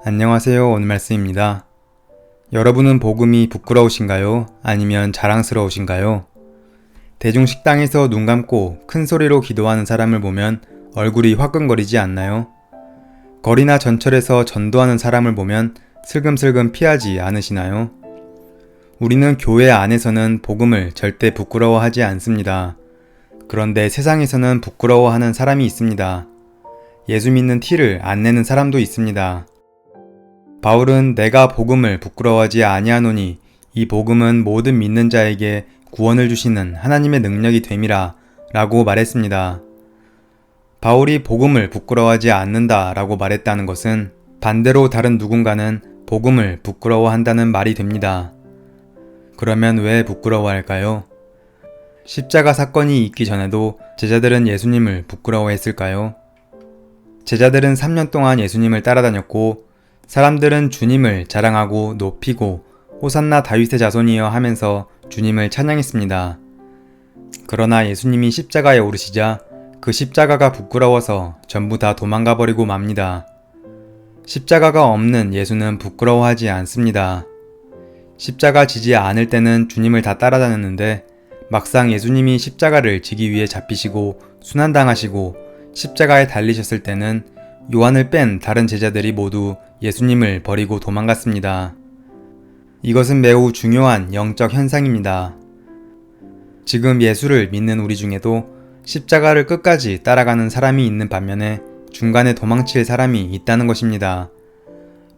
안녕하세요. 오늘 말씀입니다. 여러분은 복음이 부끄러우신가요? 아니면 자랑스러우신가요? 대중식당에서 눈 감고 큰 소리로 기도하는 사람을 보면 얼굴이 화끈거리지 않나요? 거리나 전철에서 전도하는 사람을 보면 슬금슬금 피하지 않으시나요? 우리는 교회 안에서는 복음을 절대 부끄러워하지 않습니다. 그런데 세상에서는 부끄러워하는 사람이 있습니다. 예수 믿는 티를 안 내는 사람도 있습니다. 바울은 내가 복음을 부끄러워하지 아니하노니 이 복음은 모든 믿는 자에게 구원을 주시는 하나님의 능력이 됨이라 라고 말했습니다. 바울이 복음을 부끄러워하지 않는다 라고 말했다는 것은 반대로 다른 누군가는 복음을 부끄러워한다는 말이 됩니다. 그러면 왜 부끄러워할까요? 십자가 사건이 있기 전에도 제자들은 예수님을 부끄러워했을까요? 제자들은 3년 동안 예수님을 따라다녔고 사람들은 주님을 자랑하고 높이고 호산나 다윗의 자손이여 하면서 주님을 찬양했습니다. 그러나 예수님이 십자가에 오르시자 그 십자가가 부끄러워서 전부 다 도망가 버리고 맙니다. 십자가가 없는 예수는 부끄러워하지 않습니다. 십자가 지지 않을 때는 주님을 다 따라다녔는데 막상 예수님이 십자가를 지기 위해 잡히시고 순환당하시고 십자가에 달리셨을 때는 요한을 뺀 다른 제자들이 모두 예수님을 버리고 도망갔습니다. 이것은 매우 중요한 영적 현상입니다. 지금 예수를 믿는 우리 중에도 십자가를 끝까지 따라가는 사람이 있는 반면에 중간에 도망칠 사람이 있다는 것입니다.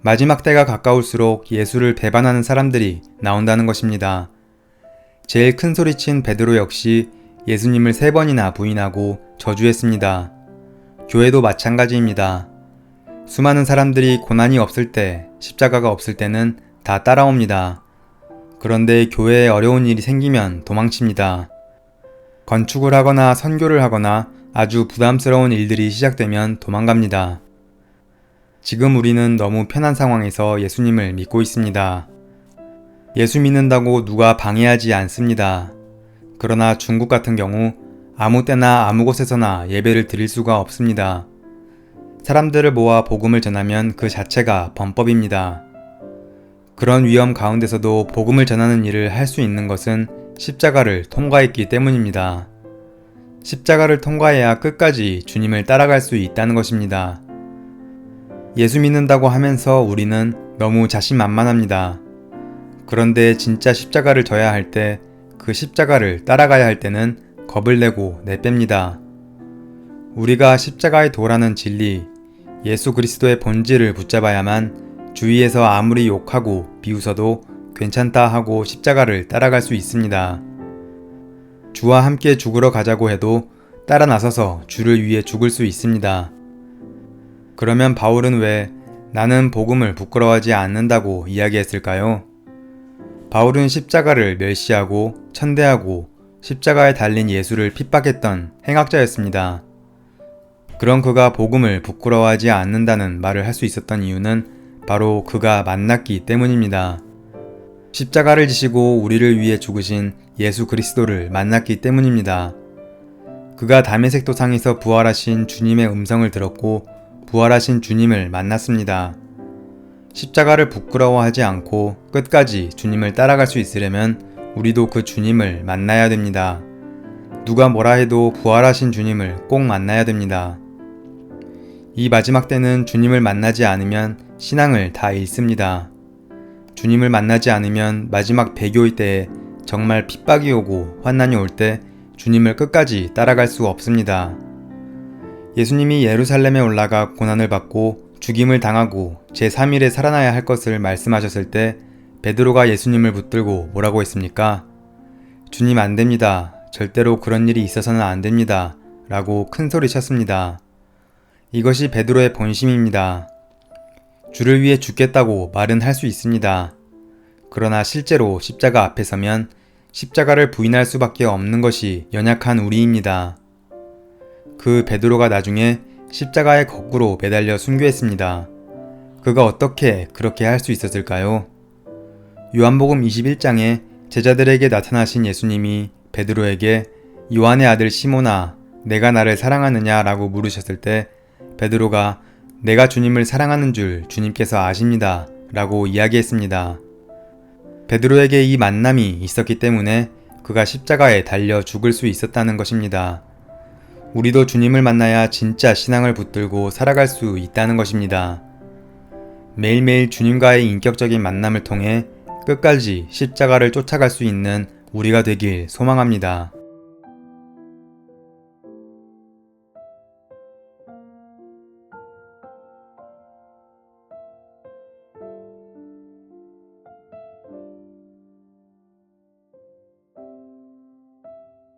마지막 때가 가까울수록 예수를 배반하는 사람들이 나온다는 것입니다. 제일 큰 소리친 베드로 역시 예수님을 세 번이나 부인하고 저주했습니다. 교회도 마찬가지입니다. 수많은 사람들이 고난이 없을 때, 십자가가 없을 때는 다 따라옵니다. 그런데 교회에 어려운 일이 생기면 도망칩니다. 건축을 하거나 선교를 하거나 아주 부담스러운 일들이 시작되면 도망갑니다. 지금 우리는 너무 편한 상황에서 예수님을 믿고 있습니다. 예수 믿는다고 누가 방해하지 않습니다. 그러나 중국 같은 경우 아무 때나 아무 곳에서나 예배를 드릴 수가 없습니다. 사람들을 모아 복음을 전하면 그 자체가 범법입니다. 그런 위험 가운데서도 복음을 전하는 일을 할 수 있는 것은 십자가를 통과했기 때문입니다. 십자가를 통과해야 끝까지 주님을 따라갈 수 있다는 것입니다. 예수 믿는다고 하면서 우리는 너무 자신만만합니다. 그런데 진짜 십자가를 져야 할 때 그 십자가를 따라가야 할 때는 겁을 내고 내뺍니다. 우리가 십자가의 도라는 진리, 예수 그리스도의 본질을 붙잡아야만 주위에서 아무리 욕하고 비웃어도 괜찮다 하고 십자가를 따라갈 수 있습니다. 주와 함께 죽으러 가자고 해도 따라 나서서 주를 위해 죽을 수 있습니다. 그러면 바울은 왜 나는 복음을 부끄러워하지 않는다고 이야기했을까요? 바울은 십자가를 멸시하고 천대하고 십자가에 달린 예수를 핍박했던 행악자였습니다. 그런 그가 복음을 부끄러워하지 않는다는 말을 할 수 있었던 이유는 바로 그가 만났기 때문입니다. 십자가를 지시고 우리를 위해 죽으신 예수 그리스도를 만났기 때문입니다. 그가 담의색 도상에서 부활하신 주님의 음성을 들었고 부활하신 주님을 만났습니다. 십자가를 부끄러워하지 않고 끝까지 주님을 따라갈 수 있으려면 우리도 그 주님을 만나야 됩니다. 누가 뭐라 해도 부활하신 주님을 꼭 만나야 됩니다. 이 마지막 때는 주님을 만나지 않으면 신앙을 다 잃습니다. 주님을 만나지 않으면 마지막 배교의 때에 정말 핍박이 오고 환난이 올 때 주님을 끝까지 따라갈 수 없습니다. 예수님이 예루살렘에 올라가 고난을 받고 죽임을 당하고 제3일에 살아나야 할 것을 말씀하셨을 때 베드로가 예수님을 붙들고 뭐라고 했습니까? 주님 안 됩니다. 절대로 그런 일이 있어서는 안 됩니다. 라고 큰 소리 쳤습니다. 이것이 베드로의 본심입니다. 주를 위해 죽겠다고 말은 할 수 있습니다. 그러나 실제로 십자가 앞에 서면 십자가를 부인할 수밖에 없는 것이 연약한 우리입니다. 그 베드로가 나중에 십자가에 거꾸로 매달려 순교했습니다. 그가 어떻게 그렇게 할 수 있었을까요? 요한복음 21장에 제자들에게 나타나신 예수님이 베드로에게 요한의 아들 시모나 내가 나를 사랑하느냐라고 물으셨을 때 베드로가 내가 주님을 사랑하는 줄 주님께서 아십니다. 라고 이야기했습니다. 베드로에게 이 만남이 있었기 때문에 그가 십자가에 달려 죽을 수 있었다는 것입니다. 우리도 주님을 만나야 진짜 신앙을 붙들고 살아갈 수 있다는 것입니다. 매일매일 주님과의 인격적인 만남을 통해 끝까지 십자가를 쫓아갈 수 있는 우리가 되길 소망합니다.